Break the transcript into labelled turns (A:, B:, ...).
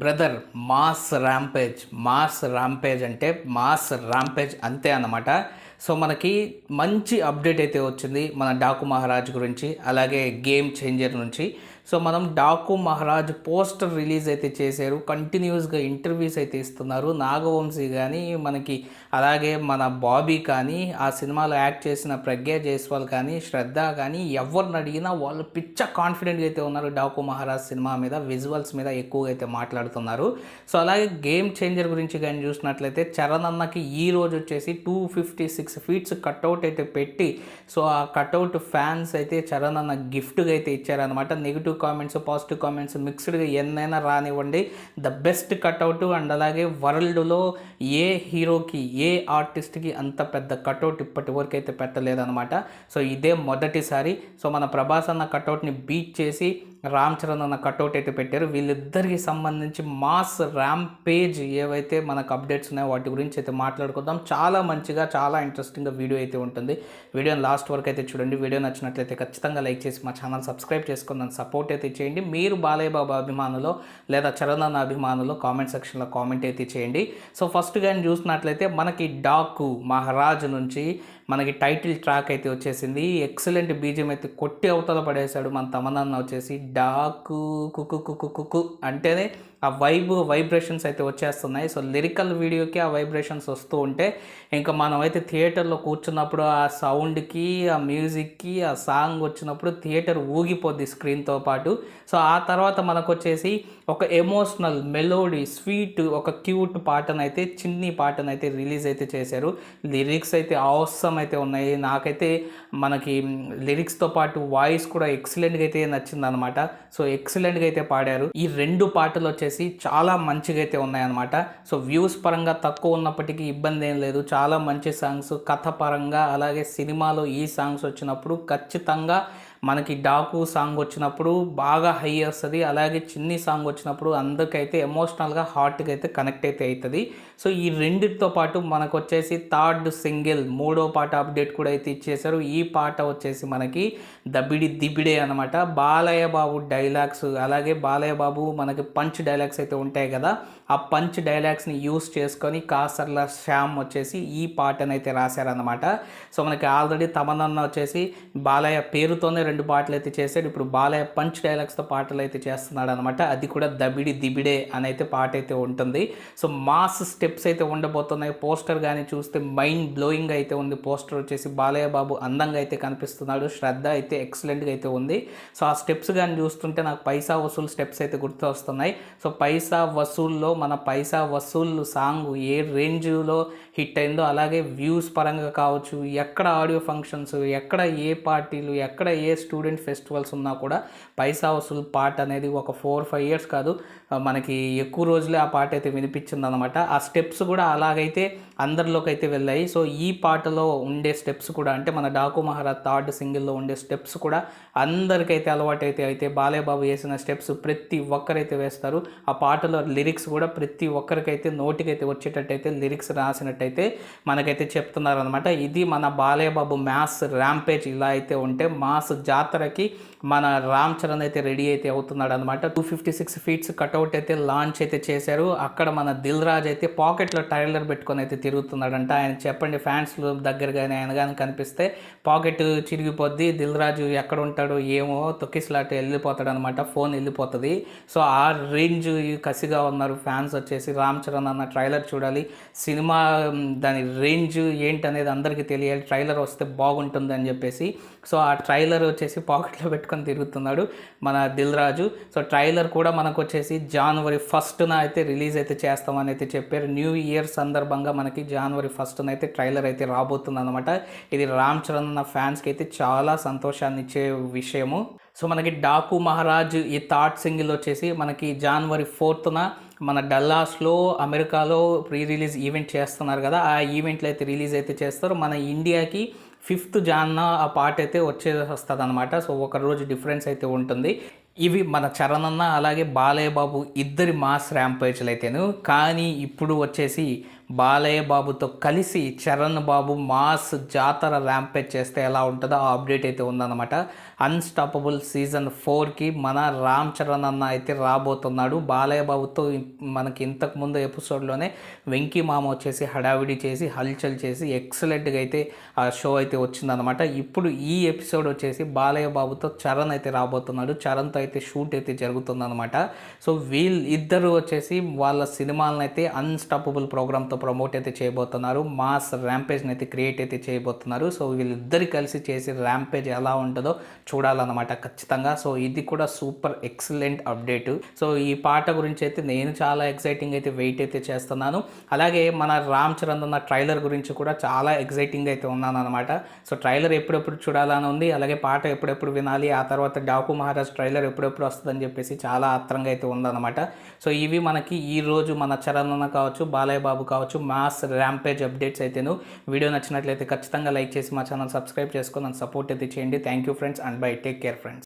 A: Brother mass rampage mass rampage అంటే mass rampage అంతే అన్నమాట. సో మనకి మంచి అప్డేట్ అయితే వచ్చింది మన డాకు మహారాజ్ గురించి అలాగే గేమ్ చేంజర్ నుంచి. సో మనం డాకు మహారాజ్ పోస్టర్ రిలీజ్ అయితే చేశారు కంటిన్యూస్గా ఇంటర్వ్యూస్ అయితే ఇస్తున్నారు. నాగవంశీ కానీ మనకి అలాగే మన బాబీ కానీ ఆ సినిమాలో యాక్ట్ చేసిన ప్రజ్ఞా జైస్వాల్ కానీ శ్రద్ధ కానీ ఎవరిని అడిగినా వాళ్ళు పిచ్చ కాన్ఫిడెంట్గా అయితే ఉన్నారు. డాకు మహారాజ్ సినిమా మీద విజువల్స్ మీద ఎక్కువగా అయితే మాట్లాడుతున్నారు. సో అలాగే గేమ్ చేంజర్ గురించి కానీ చూసినట్లయితే చరణ్ అన్నకి ఈ రోజు వచ్చేసి two fifty six feets cutout అయితే పెట్టి సో ఆ కట్అవుట్ ఫ్యాన్స్ అయితే చరణ్ అన్న గిఫ్ట్గా అయితే ఇచ్చారనమాట నెగిటివ్ కామెంట్స్ పాజిటివ్ కామెంట్స్ మిక్స్డ్గా ఎన్నైనా రానివ్వండి. ద బెస్ట్ కట్అవుట్ అండ్ అలాగే వరల్డ్లో ఏ హీరోకి ఏ ఆర్టిస్ట్కి అంత పెద్ద కట్అవుట్ ఇప్పటి వరకు అయితే పెట్టలేదనమాట సో ఇదే మొదటిసారి. సో మన ప్రభాస్ అన్న కట్అవుట్ని బీట్ చేసి రామ్ చరణ్ అన్న కట్అవుట్ అయితే పెట్టారు. వీళ్ళిద్దరికి సంబంధించి మాస్ ర్యామ్ పేజ్ ఏవైతే మనకు అప్డేట్స్ ఉన్నాయో వాటి గురించి అయితే మాట్లాడుకుందాం. చాలా మంచిగా చాలా ఇంట్రెస్టింగ్గా వీడియో అయితే ఉంటుంది. వీడియోని లాస్ట్ వరకు అయితే చూడండి. వీడియో నచ్చినట్లయితే ఖచ్చితంగా లైక్ చేసి మా ఛానల్ సబ్స్క్రైబ్ చేసుకుందాం సపోర్ట్ అయితే చేయండి. మీరు బాలయ్య బాబు అభిమానులు లేదా చరణ్ అన్న అభిమానులు కామెంట్ సెక్షన్లో కామెంట్ అయితే చేయండి. సో ఫస్ట్ కానీ చూసినట్లయితే మనకి డాకు మహారాజ్ నుంచి మనకి టైటిల్ ట్రాక్ అయితే వచ్చేసింది. ఎక్సలెంట్ బీజం అయితే కొట్టి అవతల పడేశాడు మన తమనన్న వచ్చేసి. డాకు కుకు కుకు కుకు అంటేనే ఆ వైబ్ వైబ్రేషన్స్ అయితే వచ్చేస్తున్నాయి. సో లిరికల్ వీడియోకి ఆ వైబ్రేషన్స్ వస్తూ ఉంటే ఇంకా మనం అయితే థియేటర్లో కూర్చున్నప్పుడు ఆ సౌండ్కి ఆ మ్యూజిక్కి ఆ సాంగ్ వచ్చినప్పుడు థియేటర్ ఊగిపోద్ది స్క్రీన్తో పాటు. సో ఆ తర్వాత మనకు వచ్చేసి ఒక ఎమోషనల్ మెలోడీ స్వీట్ ఒక క్యూట్ పాటనైతే చిన్ని పాటనైతే రిలీజ్ అయితే చేశారు. లిరిక్స్ అయితే అవసరం అయితే ఉన్నాయి. నాకైతే మనకి లిరిక్స్తో పాటు వాయిస్ కూడా ఎక్సలెంట్గా అయితే నచ్చిందనమాట. సో ఎక్సలెంట్గా అయితే పాడారు. ఈ రెండు పాటలు వచ్చేసి చాలా మంచిగా అయితే ఉన్నాయన్నమాట. సో వ్యూస్ పరంగా తక్కువ ఉన్నప్పటికీ ఇబ్బంది ఏం లేదు. చాలా మంచి సాంగ్స్ కథ పరంగా అలాగే సినిమాలో ఈ సాంగ్స్ వచ్చినప్పుడు ఖచ్చితంగా మనకి డాకు సాంగ్ వచ్చినప్పుడు బాగా హై వస్తుంది అలాగే చిన్ని సాంగ్ వచ్చినప్పుడు అందరికైతే ఎమోషనల్గా హార్ట్కి అయితే కనెక్ట్ అయితే అవుతుంది సో ఈ రెండిటితో పాటు మనకు వచ్చేసి థర్డ్ సింగిల్ మూడో పాట అప్డేట్ కూడా అయితే ఇచ్చేశారు. ఈ పాట వచ్చేసి మనకి దబిడి దిబిడే అనమాట బాలయ్య బాబు డైలాగ్స్ అలాగే బాలయ్య బాబు మనకి పంచ్ డైలాగ్స్ అయితే ఉంటాయి కదా. ఆ పంచ్ డైలాగ్స్ని యూస్ చేసుకొని కాసర్ల శ్యామ్ వచ్చేసి ఈ పాటనైతే రాశారనమాట సో మనకి ఆల్రెడీ తమనన్న వచ్చేసి బాలయ్య పేరుతోనే రెండు పాటలు అయితే చేశాడు. ఇప్పుడు బాలయ్య పంచ్ డైలాగ్స్తో పాటలు అయితే చేస్తున్నాడు అనమాట అది కూడా దబిడి దిబిడే అని అయితే పాట అయితే ఉంటుంది. సో మాస్ స్టెప్స్ అయితే ఉండబోతున్నాయి. పోస్టర్ కానీ చూస్తే మైండ్ బ్లోయింగ్ అయితే ఉంది. పోస్టర్ వచ్చేసి బాలయ్య బాబు అందంగా అయితే కనిపిస్తున్నాడు. శ్రద్ధ అయితే ఎక్సలెంట్గా అయితే ఉంది. సో ఆ స్టెప్స్ కానీ చూస్తుంటే నాకు పైసా వసూలు స్టెప్స్ అయితే గుర్తు వస్తున్నాయి సో పైసా వసూల్లో మన పైసా వసూలు సాంగ్ ఏ రేంజ్లో హిట్ అయిందో అలాగే వ్యూస్ పరంగా కావచ్చు ఎక్కడ ఆడియో ఫంక్షన్స్ ఎక్కడ ఏ పార్టీలు ఎక్కడ ఏ స్టూడెంట్ ఫెస్టివల్స్ ఉన్నా కూడా పైసా వసూలు పాట అనేది ఒక ఫోర్ ఫైవ్ ఇయర్స్ కాదు. మనకి ఎక్కువ రోజులే ఆ పాట అయితే వినిపించింది అనమాట ఆ స్టెప్స్ కూడా అలాగైతే అందరిలోకి అయితే వెళ్ళాయి. సో ఈ పాటలో ఉండే స్టెప్స్ కూడా అంటే మన డాకు మహారాజ్ థర్డ్ సింగిల్లో ఉండే స్టెప్స్ కూడా అందరికైతే అలవాటైతే అయితే బాలేబాబు వేసిన స్టెప్స్ ప్రతి ఒక్కరైతే వేస్తారు. ఆ పాటలో లిరిక్స్ కూడా ప్రతి ఒక్కరికైతే నోటికైతే వచ్చేటట్టయితే లిరిక్స్ రాసినట్టయితే మనకైతే చెప్తున్నారు అనమాట ఇది మన బాలేబాబు మ్యాస్ మ్యాథ్స్ ర్యాంపేజ్ ఇలా అయితే ఉంటే మాస్ జాతరకి మన రామ్ చరణ్ అయితే రెడీ అయితే అవుతున్నాడు అనమాట two fifty six feets cutout అయితే లాంచ్ అయితే చేశారు. అక్కడ మన దిల్ రాజ్ అయితే పాకెట్లో టైలర్ పెట్టుకొని అయితే తిరుగుతున్నాడంట. ఆయన చెప్పండి ఫ్యాన్స్ దగ్గర కానీ ఆయన కానీ కనిపిస్తే పాకెట్ చిరిగిపోద్ది. దిల్ రాజు ఎక్కడ ఉంటాడో ఏమో తొక్కిసలాట వెళ్ళిపోతాడు అనమాట ఫోన్ వెళ్ళిపోతుంది. సో ఆ రేంజ్ కసిగా ఉన్నారు ఫ్యాన్స్ వచ్చేసి. రామ్ చరణ్ అన్న ట్రైలర్ చూడాలి. సినిమా దాని రేంజ్ ఏంటనేది అందరికీ తెలియాలి. ట్రైలర్ వస్తే బాగుంటుంది అని చెప్పేసి. సో ఆ ట్రైలర్ వచ్చేసి పాకెట్లో పెట్టుకొని తిరుగుతున్నాడు మన దిల్ రాజు. సో ట్రైలర్ కూడా మనకు వచ్చేసి జనవరి ఫస్ట్న అయితే రిలీజ్ అయితే చేస్తామని అయితే చెప్పారు. న్యూ ఇయర్ సందర్భంగా మనకి జనవరి ఫస్ట్న అయితే ట్రైలర్ అయితే రాబోతుంది అనమాట ఇది రామ్ చరణ్ అన్న ఫ్యాన్స్కి అయితే చాలా సంతోషాన్ని ఇచ్చే విషయము. సో మనకి డాకు మహారాజ్ ఈ థర్డ్ సింగిల్ వచ్చేసి మనకి జనవరి ఫోర్త్న మన డల్లాస్లో అమెరికాలో ప్రీ రిలీజ్ ఈవెంట్ చేస్తున్నారు కదా. ఆ ఈవెంట్లో అయితే రిలీజ్ అయితే చేస్తారు. మన ఇండియాకి ఫిఫ్త్ జాన్న ఆ పాట అయితే వచ్చే వస్తుంది అనమాట సో ఒక రోజు డిఫరెన్స్ అయితే ఉంటుంది. ఇవి మన చరణన్న అలాగే బాలయ్య బాబు ఇద్దరి మాస్ ర్యాంపేజ్లు అయితేను కానీ ఇప్పుడు వచ్చేసి బాలయ్య బాబుతో కలిసి చరణ్ బాబు మాస్ జాతర ర్యాంపేజ్ చేస్తే ఎలా ఉంటుందో ఆ అప్డేట్ అయితే ఉందన్నమాట. అన్స్టాపబుల్ సీజన్ ఫోర్కి మన రామ్ చరణ్ అన్న అయితే రాబోతున్నాడు. బాలయ్య బాబుతో మనకి ఇంతకుముందు ఎపిసోడ్లోనే వెంకీ మామ వచ్చేసి హడావిడి చేసి హల్చల్ చేసి ఎక్సలెంట్గా అయితే ఆ షో అయితే వచ్చిందనమాట ఇప్పుడు ఈ ఎపిసోడ్ వచ్చేసి బాలయ్య బాబుతో చరణ్ అయితే రాబోతున్నాడు. చరణ్తో అయితే షూట్ అయితే జరుగుతుందన్నమాట. సో వీళ్ళు ఇద్దరు వచ్చేసి వాళ్ళ సినిమాలను అయితే అన్స్టాపబుల్ ప్రోగ్రామ్తో ప్రమోట్ అయితే చేయబోతున్నారు. మాస్ ర్యాంపేజ్ని అయితే క్రియేట్ అయితే చేయబోతున్నారు. సో వీళ్ళిద్దరు కలిసి చేసి ర్యాంపేజ్ ఎలా ఉంటుందో చూడాలన్నమాట ఖచ్చితంగా. సో ఇది కూడా సూపర్ ఎక్సలెంట్ అప్డేట్ సో ఈ పాట గురించి అయితే నేను చాలా ఎక్సైటింగ్ అయితే వెయిట్ అయితే చేస్తున్నాను. అలాగే మన రామ్ చరణ్ ఉన్న ట్రైలర్ గురించి కూడా చాలా ఎక్సైటింగ్ అయితే ఉన్నాను అనమాట సో ట్రైలర్ ఎప్పుడెప్పుడు చూడాలని ఉంది అలాగే పాట ఎప్పుడెప్పుడు వినాలి ఆ తర్వాత డాకు మహారాజ్ ట్రైలర్ ఎప్పుడెప్పుడు వస్తుందని చెప్పేసి చాలా ఆత్రంగా అయితే ఉందన్నమాట. సో ఇవి మనకి ఈ రోజు మన చరణ్ కావచ్చు బాలయ్య బాబు కావచ్చు మాస్ ర్యాంపేజ్ అప్డేట్స్ అయితేను. వీడియో నచ్చినట్లయితే ఖచ్చితంగా లైక్ చేసి మా ఛానల్ సబ్స్క్రైబ్ చేసుకొని నన్ను సపోర్ట్ అయితే చేయండి. Thank you friends and bye take care friends